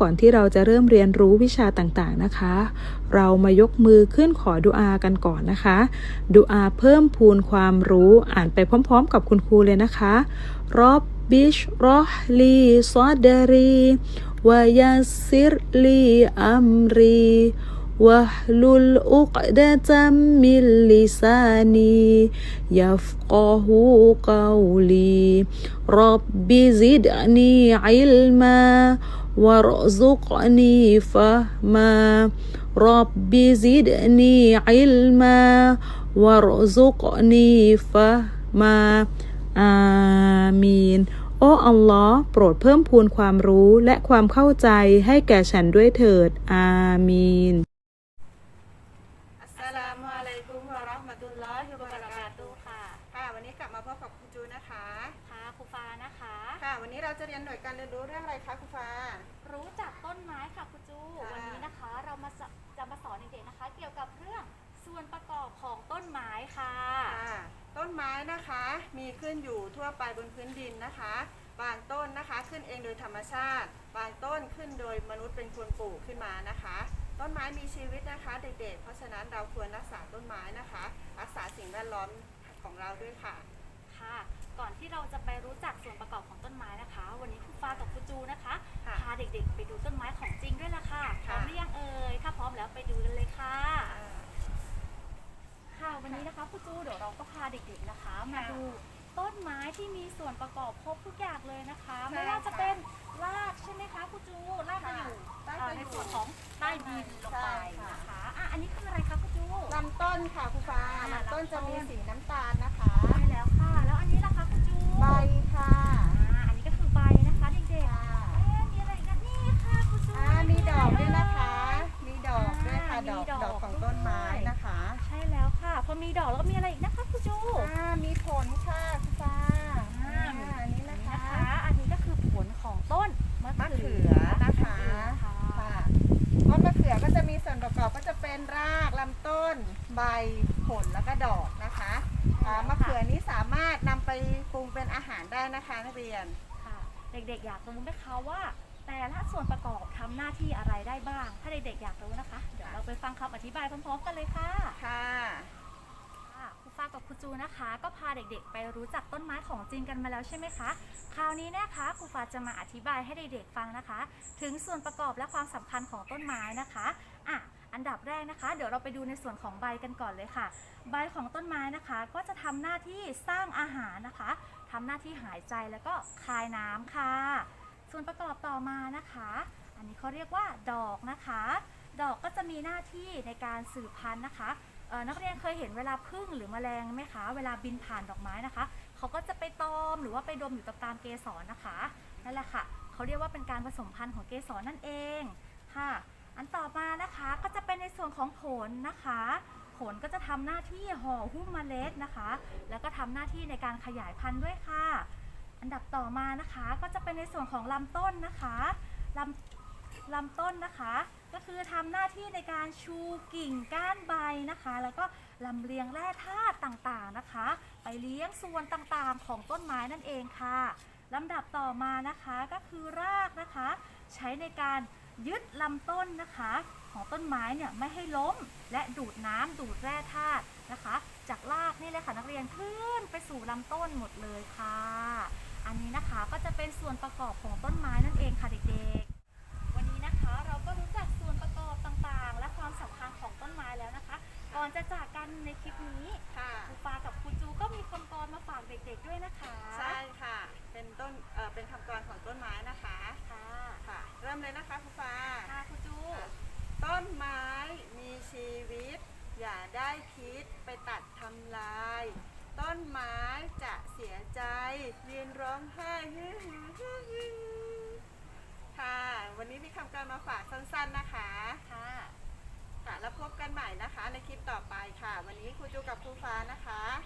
ก่อนที่เราจะเริ่มเรียนรู้วิชาต่างๆนะคะ เรามายกมือขึ้นขอดุอากันก่อนนะคะดุอาเพิ่มพูนความรู้อ่านไปพร้อม ๆ กับคุณครูเลยนะคะรอบบิชรอฮลีซอดรีวายาซิรลีอัมรี واحلل عقدة من لساني يفقه قولي رب زدني علما وارزقني فهما رب زدني علما وارزقني فهما อามีน โอ้อัลลอฮ์โปรดเพิ่มพูนความรู้และความเข้าใจให้แก่ฉันด้วยเถิด อามีน อัสสลา มุอะลัยกุมวะเราะห์มะตุลลอฮิวะบะเราะกาตุฮ์ค่ะ ค่ะ วันนี้กลับมาพบกับครูจูนะคะ ค่ะครูฟ้านะคะ ค่ะ วันนี้เราจะเรียนหน่วยการเรียนรู้เรื่องอะไรคะครูฟ้า รู้จักต้นไม้ค่ะครูจู ค่ะ วันนี้นะคะเรามาสจะมาสอนเด็กๆนะคะ เกี่ยวกับเรื่องส่วนประกอบของต้นไม้ค่ะ ค่ะต้นไม้นะคะมีขึ้นอยู่ทั่วไปบนพื้นดินนะคะ บางต้นนะคะขึ้นเองโดยธรรมชาติ บางต้นขึ้นโดยมนุษย์เป็นคนปลูกขึ้นมานะคะ ต้นไม้มีชีวิตนะคะ เด็กๆ เพราะฉะนั้นเราควรรักษาต้นไม้นะคะ รักษาสิ่งแวดล้อมของเราด้วยค่ะ ค่ะ ก่อนที่เราจะไปรู้จักส่วนประกอบของต้นไม้นะคะ วันนี้ครูฟ้ากับครูจูนะคะค่ะพาเด็กๆ ไปดูต้นไม้ของจริงด้วยล่ะค่ะพร้อมค่ะหรือยังเอ่ยถ้าพร้อมแล้วไปดูกันเลยค่ะ ค่ะวันนี้นะคะครูจูเดี๋ยวเราก็พาเด็กๆนะคะ มาดูต้นไม้ที่มีส่วนประกอบครบทุกอย่างเลยนะคะใช่ไม่ว่าจะเป็นรากใช่ไหมคะครูจูรากจะอยู่ค่ะเอ่อรากจะอยู่ในส่วนของใต้ดินลงไปใช่ค่ะนะคะอะอันนี้คืออะไรคะครูจูลำต้นค่ะครูฟ้าอ่าลำต้นจะมีลำต้นสีน้ำตาลนะคะ ใช่แล้วค่ะ แล้วอันนี้ล่ะคะครูจู ใบ ใบผลแล้วก็ดอกนะคะอ่ามะเขือนี้สามารถนำไปปรุงเป็นอาหารได้นะคะนักเรียน ค่ะเด็กๆอยากรู้ไหมคะว่า แต่ละส่วนประกอบทำหน้าที่อะไรได้บ้าง ถ้าเด็กๆอยากรู้นะคะ เดี๋ยวเราไปฟังคำอธิบายพร้อมๆกันเลยค่ะ ค่ะ ค่ะครูฟ้ากับครูจูนะคะ ก็พาเด็กๆ ไปรู้จักต้นไม้ของจริงกันมาแล้วใช่ไหมคะ คราวนี้นะคะครูฟ้าจะมาอธิบายให้เด็กๆฟังนะคะ ถึงส่วนประกอบและความสำคัญของต้นไม้นะคะอะ อันดับแรกนะคะ เดี๋ยวเราไปดูในส่วนของใบกันก่อนเลยค่ะ ใบของต้นไม้นะคะ ก็จะทำหน้าที่สร้างอาหารนะคะทำหน้าที่หายใจแล้วก็คายน้ำค่ะ ส่วนประกอบต่อมานะคะ อันนี้เขาเรียกว่าดอกนะคะ ดอกก็จะมีหน้าที่ในการสืบพันธุ์นะคะนักเรียนเคยเห็นเวลาพึ่งหรือแมลงไหมคะ เวลาบินผ่านดอกไม้นะคะ เขาก็จะไปตอมหรือว่าไปดมอยู่ตามเกสรนะคะ นั่นแหละค่ะ เขาเรียกว่าเป็นการผสมพันธุ์ของเกสรนั่นเองค่ะ อันต่อมานะคะก็จะเป็นในส่วนของผลนะคะ ผลก็จะทำหน้าที่ห่อหุ้มเมล็ดนะคะ แล้วก็ทำหน้าที่ในการขยายพันธุ์ด้วยค่ะ อันดับต่อมานะคะก็จะเป็นในส่วนของลำต้นนะคะลำลำต้นนะคะ ก็คือทำหน้าที่ในการชูกิ่งก้านใบนะคะ แล้วก็ลำเลียงแร่ธาตุต่างๆนะคะ ไปเลี้ยงส่วนต่างๆของต้นไม้นั่นเองค่ะลำดับต่อมานะคะก็คือรากนะคะ ใช้ในการ ยึดลำต้นนะคะ ของต้นไม้เนี่ยไม่ให้ล้มและดูดน้ำดูดแร่ธาตุนะคะ จากรากนี่เลยค่ะนักเรียนขึ้นไปสู่ลำต้นหมดเลยค่ะ อันนี้นะคะก็จะเป็นส่วนประกอบของต้นไม้นั่นเองค่ะเด็กๆ วันนี้นะคะเราก็รู้จักส่วนประกอบต่างๆ และความสำคัญของต้นไม้แล้วนะคะ ก่อนจะจากกันใน คะคุณฟ้าค่ะครูจู ต้นไม้มีชีวิต อย่าได้คิดไปตัดทำลาย ต้นไม้จะเสียใจ ยืนร้องไห้ฮึ่ยฮึ่ยฮึ่ยฮึ่ยค่ะ วันนี้มีคำกรมาฝากสั้นๆนะคะ ค่ะ ค่ะ แล้วพบกันใหม่นะคะ ในคลิปต่อไปค่ะ วันนี้ครูจูกับครูฟ้านะคะก็ขขอ